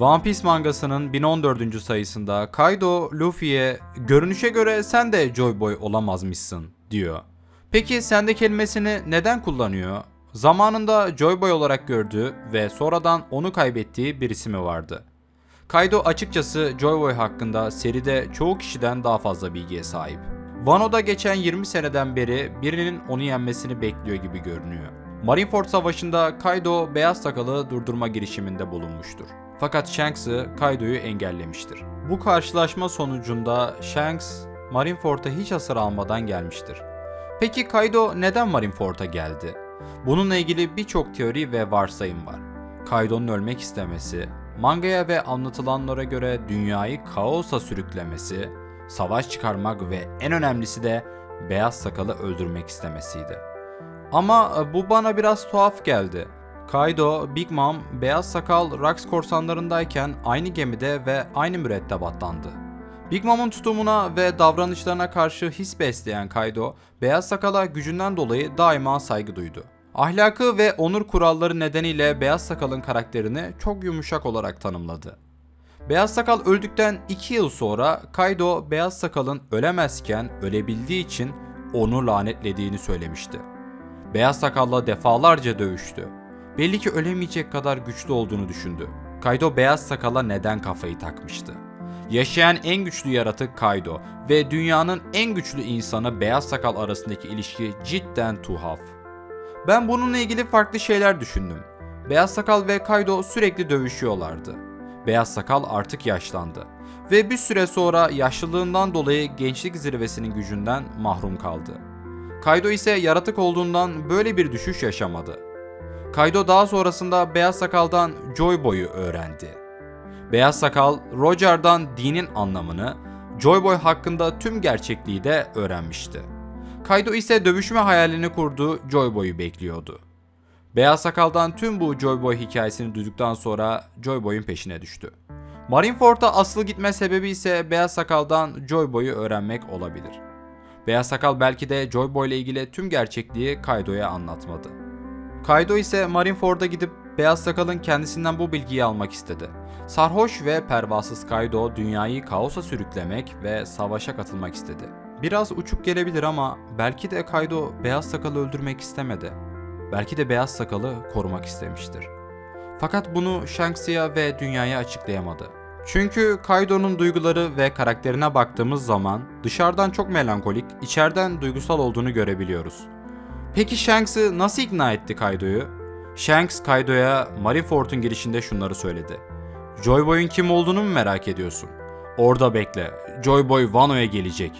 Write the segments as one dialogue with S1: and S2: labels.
S1: One Piece mangasının 1014. sayısında Kaido Luffy'ye görünüşe göre sen de Joy Boy olamazmışsın diyor. Peki sende kelimesini neden kullanıyor? Zamanında Joy Boy olarak gördüğü ve sonradan onu kaybettiği bir ismi vardı. Kaido açıkçası Joy Boy hakkında seride çoğu kişiden daha fazla bilgiye sahip. Wano'da geçen 20 seneden beri birinin onu yenmesini bekliyor gibi görünüyor. Marineford Savaşı'nda Kaido beyaz sakalı durdurma girişiminde bulunmuştur. Fakat Shanks'ı Kaido'yu engellemiştir. Bu karşılaşma sonucunda Shanks, Marineford'a hiç hasar almadan gelmiştir. Peki Kaido neden Marineford'a geldi? Bununla ilgili birçok teori ve varsayım var. Kaido'nun ölmek istemesi, mangaya ve anlatılanlara göre dünyayı kaosa sürüklemesi, savaş çıkarmak ve en önemlisi de beyaz sakalı öldürmek istemesiydi. Ama e, bu bana biraz tuhaf geldi. Kaido, Big Mom, Beyaz Sakal, Rax korsanlarındayken aynı gemide ve aynı mürettebattandı. Big Mom'un tutumuna ve davranışlarına karşı his besleyen Kaido, Beyaz Sakal'a gücünden dolayı daima saygı duydu. Ahlakı ve onur kuralları nedeniyle Beyaz Sakal'ın karakterini çok yumuşak olarak tanımladı. Beyaz Sakal öldükten 2 yıl sonra Kaido Beyaz Sakal'ın ölemezken ölebildiği için onu lanetlediğini söylemişti. Beyaz Sakal'la defalarca dövüştü. Belli ki ölemeyecek kadar güçlü olduğunu düşündü. Kaido Beyaz Sakal'a neden kafayı takmıştı? Yaşayan en güçlü yaratık Kaido ve dünyanın en güçlü insanı Beyaz Sakal arasındaki ilişki cidden tuhaf. Ben bununla ilgili farklı şeyler düşündüm. Beyaz Sakal ve Kaido sürekli dövüşüyorlardı. Beyaz Sakal artık yaşlandı ve bir süre sonra yaşlılığından dolayı gençlik zirvesinin gücünden mahrum kaldı. Kaido ise yaratık olduğundan böyle bir düşüş yaşamadı. Kaido daha sonrasında Beyaz Sakal'dan Joy Boy'u öğrendi. Beyaz Sakal, Roger'dan dinin anlamını, Joy Boy hakkında tüm gerçekliği de öğrenmişti. Kaido ise dövüşme hayalini kurduğu Joy Boy'u bekliyordu. Beyaz Sakal'dan tüm bu Joy Boy hikayesini duyduktan sonra Joy Boy'un peşine düştü. Marineford'a asıl gitme sebebi ise Beyaz Sakal'dan Joy Boy'u öğrenmek olabilir. Beyaz Sakal belki de Joy Boy ile ilgili tüm gerçekliği Kaido'ya anlatmadı. Kaido ise Marineford'a gidip Beyaz Sakal'ın kendisinden bu bilgiyi almak istedi. Sarhoş ve pervasız Kaido dünyayı kaosa sürüklemek ve savaşa katılmak istedi. Biraz uçuk gelebilir ama belki de Kaido Beyaz Sakal'ı öldürmek istemedi. Belki de Beyaz Sakal'ı korumak istemiştir. Fakat bunu Shanks'ya ve dünyaya açıklayamadı. Çünkü Kaido'nun duyguları ve karakterine baktığımız zaman dışarıdan çok melankolik, içeriden duygusal olduğunu görebiliyoruz. Peki Shanks'ı nasıl ikna etti Kaido'yu? Shanks Kaido'ya Marineford'un girişinde şunları söyledi. Joy Boy'un kim olduğunu mu merak ediyorsun? Orada bekle. Joy Boy Wano'ya gelecek.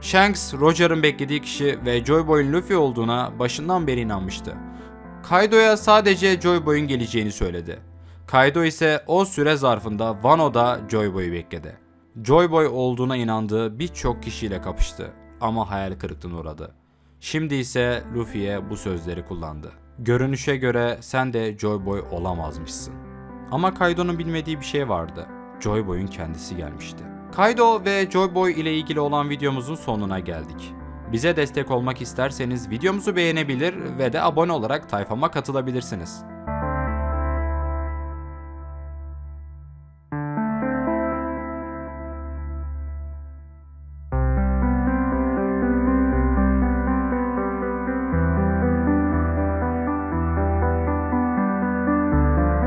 S1: Shanks, Roger'ın beklediği kişi ve Joy Boy'un Luffy olduğuna başından beri inanmıştı. Kaido'ya sadece Joy Boy'un geleceğini söyledi. Kaido ise o süre zarfında Wano'da Joy Boy'u bekledi. Joy Boy olduğuna inandığı birçok kişiyle kapıştı ama hayal kırıklığına uğradı. Şimdi ise Luffy'ye bu sözleri kullandı. Görünüşe göre sen de Joy Boy olamazmışsın. Ama Kaido'nun bilmediği bir şey vardı. Joy Boy'un kendisi gelmişti. Kaido ve Joy Boy ile ilgili olan videomuzun sonuna geldik. Bize destek olmak isterseniz videomuzu beğenebilir ve de abone olarak tayfama katılabilirsiniz.